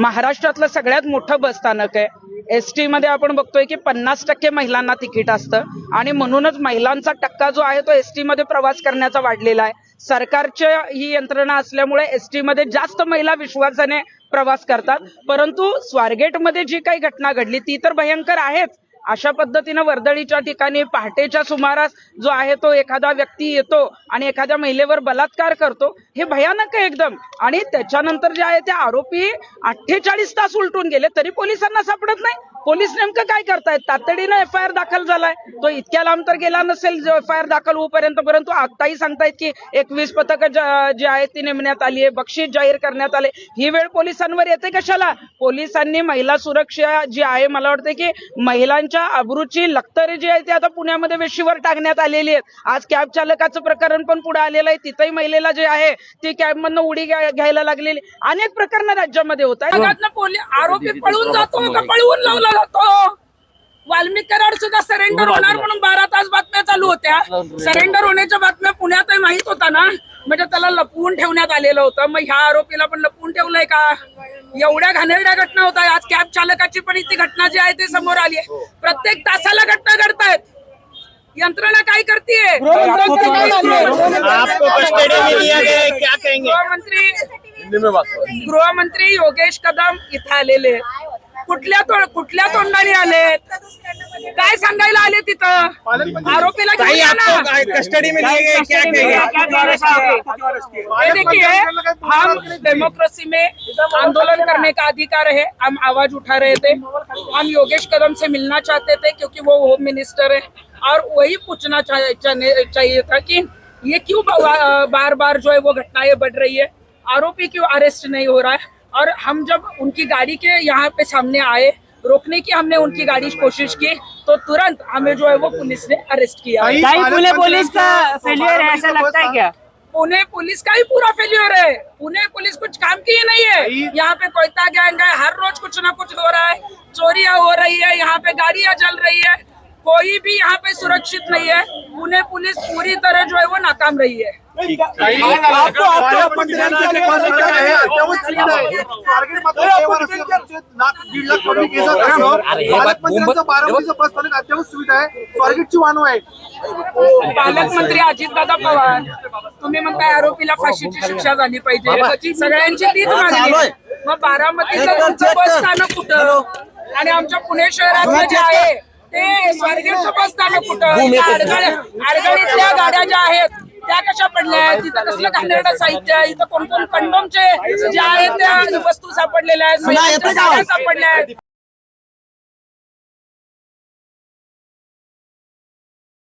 महाराष्ट्रातलं सगळ्यात मोठं बस स्थानक आहे. एस टी मध्ये आपण बघतोय की पन्नास टक्के महिलांना तिकीट असतं. आणि म्हणूनच महिलांचा टक्का जो आहे तो एस टी मध्ये प्रवास करण्याचा वाढलेला आहे. सरकारच्या ही यंत्रणा असल्यामुळे एसमध्ये जास्त महिला विश्वासाने प्रवास करतात. परंतु स्वारगेटमध्ये जी काही घटना घडली ती तर भयंकर आहेच. अशा पद्धतीनं वर्दळीच्या ठिकाणी पहाटेच्या सुमारास जो आहे तो एखादा व्यक्ती येतो आणि एखाद्या महिलेवर बलात्कार करतो हे भयानक आहे एकदम. आणि त्याच्यानंतर जे आहे ते आरोपी अठ्ठेचाळीस तास उलटून गेले तरी पोलिसांना सापडत नाही. पोलीस नेमकं काय करतायत? तातडीनं एफ आय आर दाखल झालाय. तो इतक्या लांब तर गेला नसेल एफ आय आर दाखल होऊपर्यंत परंतु आत्ताही सांगतायत की एकवीस पथकं जी आहेत ती नेमण्यात आली आहे. बक्षीस जाहीर करण्यात आले. ही वेळ पोलिसांवर येते कशाला? पोलिसांनी महिला सुरक्षा जी आहे मला वाटतं की महिलांच्या अब्रूची लक्तरे जी आहे ती आता पुण्यामध्ये वेशीवर टाकण्यात आलेली आहेत. आज कॅब चालकाचं प्रकरण पण पुढे आलेलं आहे. तिथंही महिलेला जे आहे ती कॅब मधनं उडी घ्यायला लागलेली. अनेक प्रकरणं राज्यामध्ये होत आहेत. आरोपी पळून जातो पळवून लावला जातो वाल्मिक कराड सुद्धा सरेंडर होणार म्हणून बारा तास बातम्या चालू होत्या. सरेंडर होण्याच्या बातम्या पुण्यातही माहीत होता ना? म्हणजे त्याला लपवून ठेवण्यात आलेलं होतं. मग ह्या आरोपीला पण लपवून ठेवलंय का? एवढ्या घाणेरड्या घटना होत आज कॅब चालकाची पण ती घटना जी आहे ती समोर आली आहे. प्रत्येक तासाला घटना घडतायत. यंत्रणा काय करतीये? है गृहमंत्री गृहमंत्री योगेश कदम इथं आलेले कुठल्या तो कुठल्या तोंडाने आलेत काय सांगायला आले तिथं? आरोपीला आपको. कस्टडी में लिए गए? क्या कहेंगे ये देखिए हम डेमोक्रेसी में आंदोलन करने का अधिकार है। हम आवाज़ उठा रहे थे। हम योगेश कदम से मिलना चाहते थे क्योंकि वो होम मिनिस्टर है। और वही पूछना चाह- चाहने- चाहिए था कि ये क्यों बार बार जो है वो घटनाएँ बढ़ रही है? आरोपी क्यों अरेस्ट नहीं हो रहा है? और हम जब उनकी गाड़ी के यहाँ पे सामने आए रोकने की हमने उनकी गाड़ी कोशिश की तो तुरंत हमें जो है वो पुलिस ने अरेस्ट किया। भाई पुणे पुलिस का फेलियर है ऐसा लगता है क्या? पुणे पुलिस का ही पूरा फेल्योर है। पुणे पुलिस कुछ काम की ही नहीं है। यहाँ पे कोयता गैंग है हर रोज कुछ ना कुछ हो रहा है। चोरियाँ हो रही है यहाँ पे गाड़ियाँ चल रही है। कोई भी यहाँ पे सुरक्षित नहीं है। पुणे पुलिस पूरी तरह जो है वो नाकाम रही है। सुविधा आहे. स्वारगेटची वाहनं आहे पालकमंत्री अजितदादा पवार तुम्ही म्हणताय आरोपीला फाशीची शिक्षा झाली पाहिजे. सगळ्यांची तीच मागणी आहे. मग बारामतीचं तुमचं बस स्थानक कुठं? आणि आमच्या पुणे शहरातलं जे आहे ते स्वारगेटचं बस स्थानक कुठं? आडगाडीतल्या गाड्या ज्या आहेत त्या कशा पडल्या? आहेत तिथं कसलं घाणेरडं साहित्य? आहे इथं कोण कोण कंडोमचे जे आहेत त्या वस्तू सापडलेल्या आहेत. सापडल्या आहेत.